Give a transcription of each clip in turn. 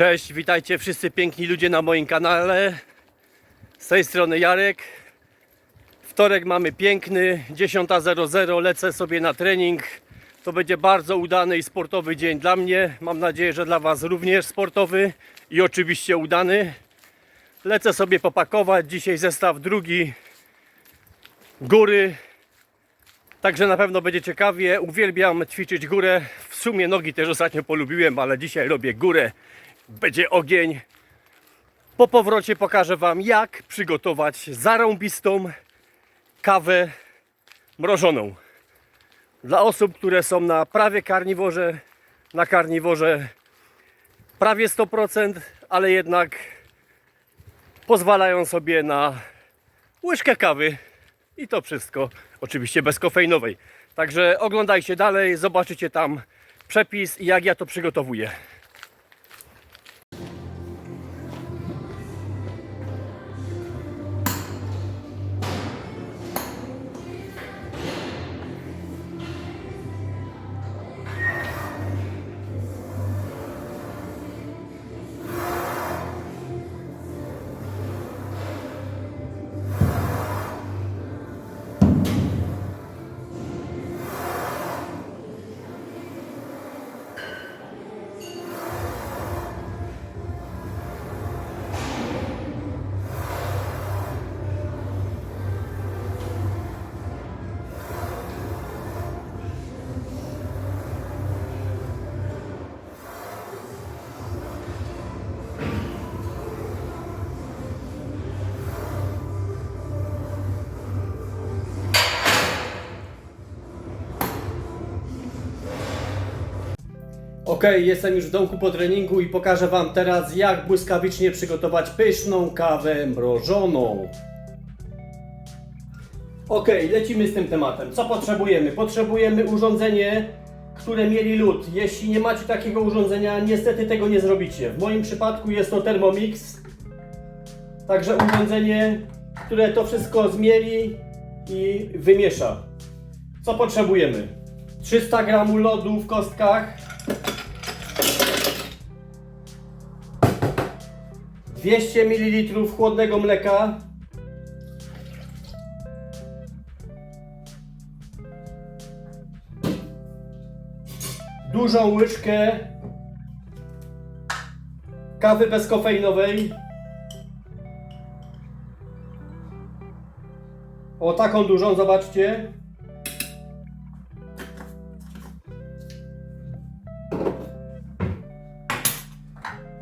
Cześć, witajcie wszyscy piękni ludzie na moim kanale. Z tej strony Jarek. Wtorek mamy piękny, 10.00, lecę sobie na trening. To będzie bardzo udany i sportowy dzień dla mnie. Mam nadzieję, że dla Was również sportowy i oczywiście udany. Lecę sobie popakować. Dzisiaj zestaw drugi góry. Także na pewno będzie ciekawie. Uwielbiam ćwiczyć górę. W sumie nogi też ostatnio polubiłem, ale dzisiaj robię górę. Będzie ogień. Po powrocie pokażę Wam, jak przygotować zarąbistą kawę mrożoną. Dla osób, które są na prawie karniworze, na karniworze prawie 100%, ale jednak pozwalają sobie na łyżkę kawy i to wszystko, oczywiście bez kofeinowej. Także oglądajcie dalej, zobaczycie tam przepis i jak ja to przygotowuję. Ok, jestem już w domku po treningu i pokażę Wam teraz, jak błyskawicznie przygotować pyszną kawę mrożoną. Ok, lecimy z tym tematem. Co potrzebujemy? Potrzebujemy urządzenie, które mieli lód. Jeśli nie macie takiego urządzenia, niestety tego nie zrobicie. W moim przypadku jest to Thermomix. Także urządzenie, które to wszystko zmieli i wymiesza. Co potrzebujemy? 300 g lodu w kostkach, 200 ml chłodnego mleka. Dużą łyżkę kawy bezkofeinowej. O taką dużą, zobaczcie.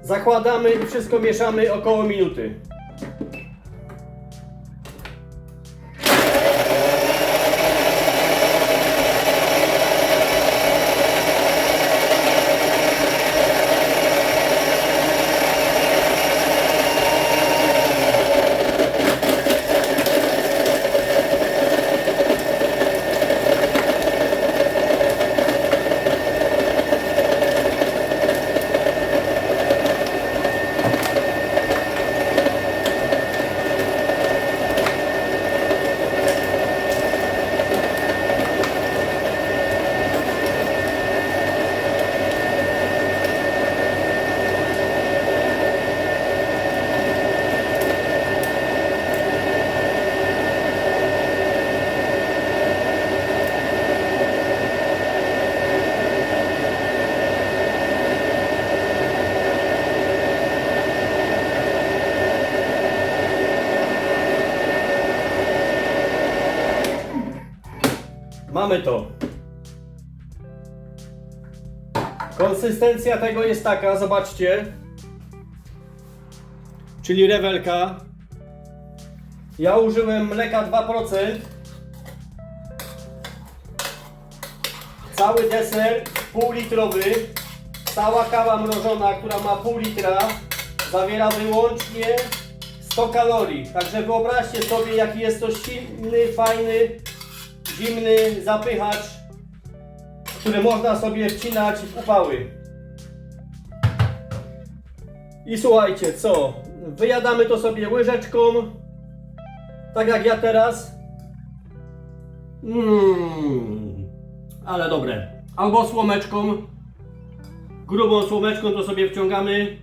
Zakładamy i wszystko mieszamy około minuty. Mamy to. Konsystencja tego jest taka, zobaczcie. Czyli rewelka. Ja użyłem mleka 2%. Cały deser pół litrowy. Cała kawa mrożona, która ma pół litra, zawiera wyłącznie 100 kalorii. Także wyobraźcie sobie, jaki jest to silny, fajny, zimny zapychacz, który można sobie wcinać w upały. I słuchajcie, co? Wyjadamy to sobie łyżeczką, tak jak ja teraz. Mmm, ale dobre. Albo słomeczką, grubą słomeczką to sobie wciągamy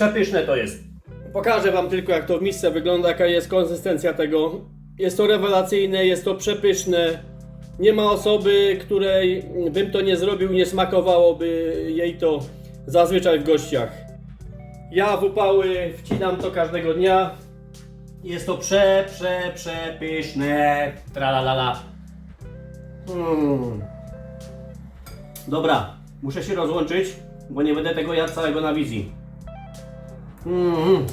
Przepyszne to jest. Pokażę Wam tylko jak to w misce wygląda, jaka jest konsystencja tego. Jest to rewelacyjne, jest to przepyszne. Nie ma osoby, której bym to nie zrobił, nie smakowałoby jej to zazwyczaj w gościach. Ja w upały wcinam to każdego dnia. Jest to prze, prze, przepyszne. Tralalala. Mm. Dobra, muszę się rozłączyć, bo nie będę tego jadł całego na wizji. Mm.